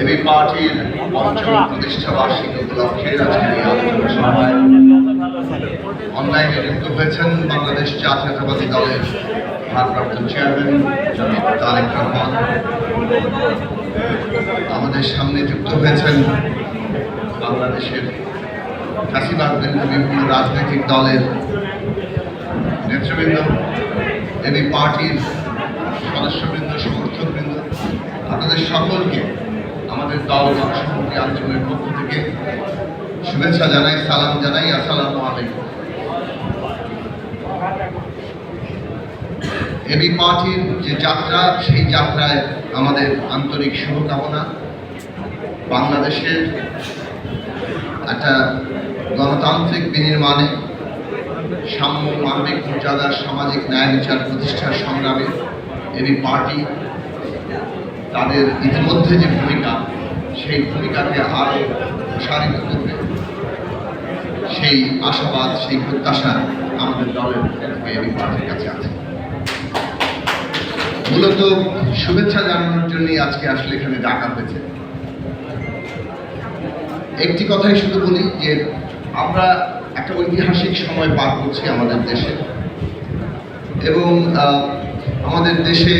AB পার্টির পঞ্চম প্রতিষ্ঠা বার্ষিকী উপলক্ষে আজকের অনলাইনে যুক্ত হয়েছেন বাংলাদেশ জাতীয়তাবাদী দলের ভারপ্রাপ্ত চেয়ারম্যান জনাব তারেক রহমান। আমাদের সামনে যুক্ত হয়েছেন বাংলাদেশের বিরুদ্ধে বিভিন্ন রাজনৈতিক দলের নেতৃবৃন্দ এবি পার্টির সদস্যবৃন্দ, সমর্থকবৃন্দ, আপনাদের সকলকে আমাদের দল জনশক্তি আন্দোলনের পক্ষ থেকে শুভেচ্ছা জানাই, সালাম জানাই, আসসালামু আলাইকুম। এবি পার্টির যে যাত্রা, সেই যাত্রায় আমাদের আন্তরিক শুভকামনা। বাংলাদেশের একটা গণতান্ত্রিক বিনির্মাণে সাম্য মানবিক মর্যাদার সামাজিক ন্যায় বিচার প্রতিষ্ঠার সংগ্রামে এবি পার্টি তাদের ইতিমধ্যে যে ভূমিকা সেই ভূমিকাকে আরও প্রসারিত করবে। সেই আশাবাদ, সেই প্রত্যাশা আমাদের দলের পার্টির কাছে আছে। মূলত শুভেচ্ছা জানানোর জন্যই আজকে আসলে এখানে ডাকা হয়েছে। একটি কথাই শুধু বলি যে আমরা একটা ঐতিহাসিক সময় পার করছি আমাদের দেশে। এবং আমাদের দেশে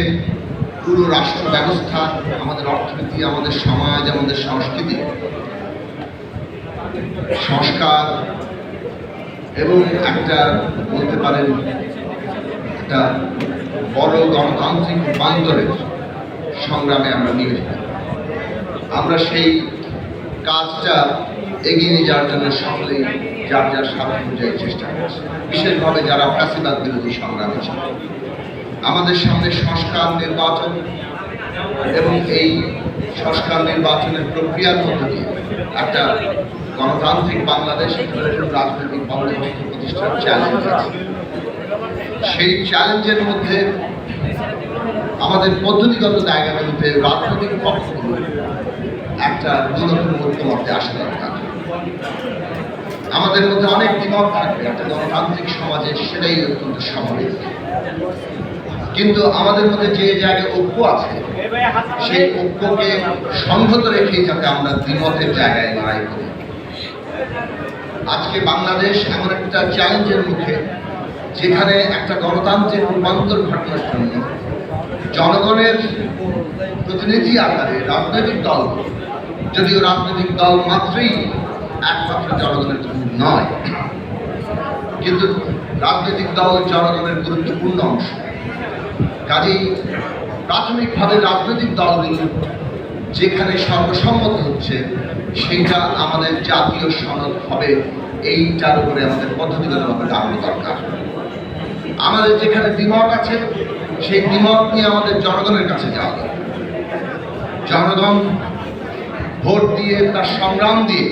পুরো রাষ্ট্র ব্যবস্থা, আমাদের অর্থনীতি, আমাদের সমাজ, আমাদের সংস্কৃতি, সংস্কার, এবং একটা বলতে পারেন একটা বড় গণতান্ত্রিক রূপান্তরের সংগ্রামে আমরা নিয়োজিত আমরা সেই কাজটা এগিয়ে নিয়ে যাওয়ার জন্য সকলেই যার যার সাধ্য অনুযায়ী চেষ্টা করছে। বিশেষভাবে যারা ফ্যাসিবাদ বিরোধী সংগ্রামে ছিল আমাদের সামনে সংস্কার নির্বাচন এবং এই সংস্কার নির্বাচনের প্রক্রিয়ার মধ্য দিয়ে একটা গণতান্ত্রিক বাংলাদেশ রাজনৈতিক বন্দোবস্ত প্রতিষ্ঠার চ্যালেঞ্জ আছে। সেই চ্যালেঞ্জের মধ্যে আমাদের পদ্ধতিগত জায়গাগুলোতে রাজনৈতিক পক্ষগুলো একটা নতুন ঐক্যমত্যে আসা দরকার। আমাদের মধ্যে অনেক দ্বিমত থাকবে, একটা গণতান্ত্রিক সমাজে সেটাই অত্যন্ত স্বাভাবিক। কিন্তু আমাদের মধ্যে যে জায়গায় ঐক্য আছে, সেই ঐক্যকে সংহত রেখে যাতে আমরা দ্বিমতের জায়গায় লড়াই করি। আজকে বাংলাদেশ এমন একটা চ্যালেঞ্জের মুখে, যেখানে একটা গণতান্ত্রিক রূপান্তর ঘটানোর জন্য জনগণের প্রতিনিধি আকারে রাজনৈতিক দল, যদিও রাজনৈতিক দল মাত্রই একমাত্র জনগণের জন্য নয়, কিন্তু রাজনৈতিক দল জনগণের গুরুত্বপূর্ণ অংশ। কাজেই প্রাথমিকভাবে রাজনৈতিক দলগুলো যেখানে সর্বসম্মত হচ্ছে, সেইটা আমাদের জাতীয় সনদ হবে। এইটার উপরে আমাদের পদ্ধতিগতভাবে দাঁড়ানো দরকার। আমাদের যেখানে দ্বিমত আছে, সেই দ্বিমত নিয়ে আমাদের জনগণের কাছে যাওয়া জনগণ ভোট দিয়ে তার সংগ্রাম দিয়ে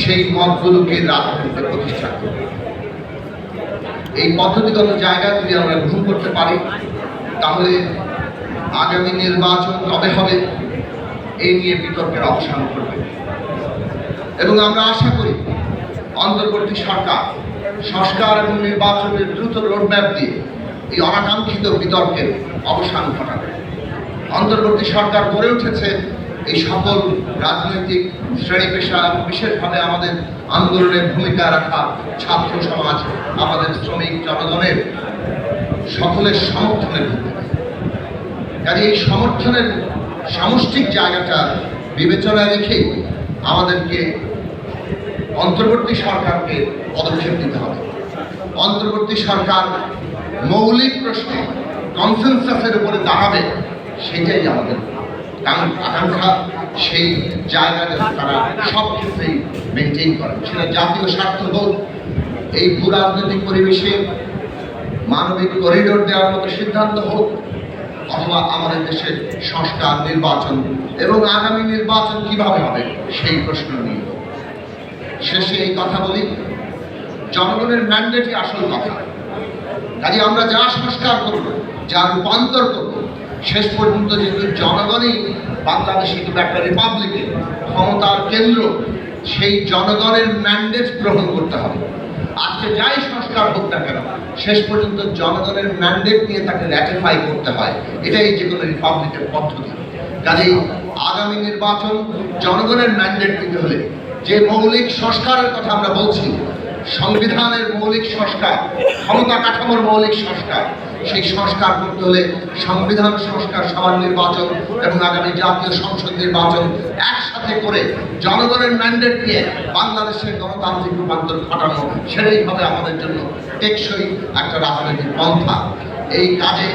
সেই মতগুলোকে রাজনীতিতে প্রতিষ্ঠা করবে এই পদ্ধতিগত জায়গা যদি আমরা গ্রহণ করতে পারি, তাহলে আগামী নির্বাচন কবে হবে, এই নিয়ে বিতর্কের অবসান করবে এবং আমরা আশা করি অন্তর্বর্তী সরকার, সংস্কার এবং নির্বাচনের দ্রুত রোডম্যাপ দিয়ে এই অনাকাঙ্ক্ষিত বিতর্কের অবসান ঘটাবে। অন্তর্বর্তী সরকার গড়ে উঠেছে এই সকল রাজনৈতিক শ্রেণি পেশা বিশেষভাবে আমাদের আন্দোলনে ভূমিকা রাখা ছাত্র সমাজ, আমাদের শ্রমিক জনগণের সকলের সমর্থনের কাজে এই সমর্থনের সামষ্টিক জায়গাটা বিবেচনায় রেখে আমাদেরকে অন্তর্বর্তী সরকারকে পদক্ষেপ নিতে হবে। অন্তর্বর্তী সরকার মৌলিক প্রশ্নে কনসেনসাসের উপরে দাঁড়াবে, সেটাই আমাদের আকাঙ্ক্ষা সেই জায়গাটা তারা সব ক্ষেত্রেই মেনটেন করে সেটা জাতীয় স্বার্থ হোক, এই ভূ রাজনৈতিক পরিবেশে মানবিক করিডোর দেওয়ার মতো সিদ্ধান্ত হোক, অথবা আমাদের দেশের সংস্কার, নির্বাচন এবং আগামী নির্বাচন কীভাবে হবে, সেই প্রশ্ন নিয়ে। শেষে এই কথা বলি, জনগণের ম্যান্ডেটই আসল কথা। কাজে আমরা যা সংস্কার করব, যা রূপান্তর করব শেষ পর্যন্ত যেহেতু জনগণই বাংলাদেশ কিন্তু একটা রিপাবলিকে ক্ষমতার কেন্দ্র, সেই জনগণের ম্যান্ডেট গ্রহণ করতে হবে। আজকে যাই সংস্কার হোক না কেন, শেষ পর্যন্ত জনগণের ম্যান্ডেট নিয়ে তাকে র্যাটিফাই করতে হয়। এটাই যে কোনো রিপাবলিকের পদ্ধতি। কাজেই আগামী নির্বাচন জনগণের ম্যান্ডেট দিতে হলে যে মৌলিক সংস্কারের কথা আমরা বলছি, সংবিধানের মৌলিক সংস্কার, ক্ষমতা কাঠামোর মৌলিক সংস্কার সেই সংস্কার করতে হলে সংবিধান সংস্কার সবার নির্বাচন এবং আগামী জাতীয় সংসদ নির্বাচন একসাথে করে জনগণের ম্যান্ডেট নিয়ে বাংলাদেশের গণতান্ত্রিক রূপান্তর ঘটানো, সেটাই হবে আমাদের জন্য টেকসই একটা রাজনৈতিক পন্থা। এই কাজে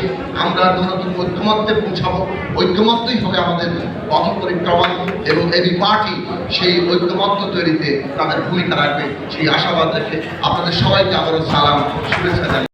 আমরা ন্যূনতম ঐক্যমত্যে পৌঁছাবো। ঐক্যমত্যই হবে আমাদের পথ পরিক্রমা এবং এবি পার্টি সেই ঐক্যমত্য তৈরিতে তাদের ভূমিকা রাখবে। সেই আশাবাদ রেখে আপনাদের সবাইকে আবারও সালাম, শুভেচ্ছা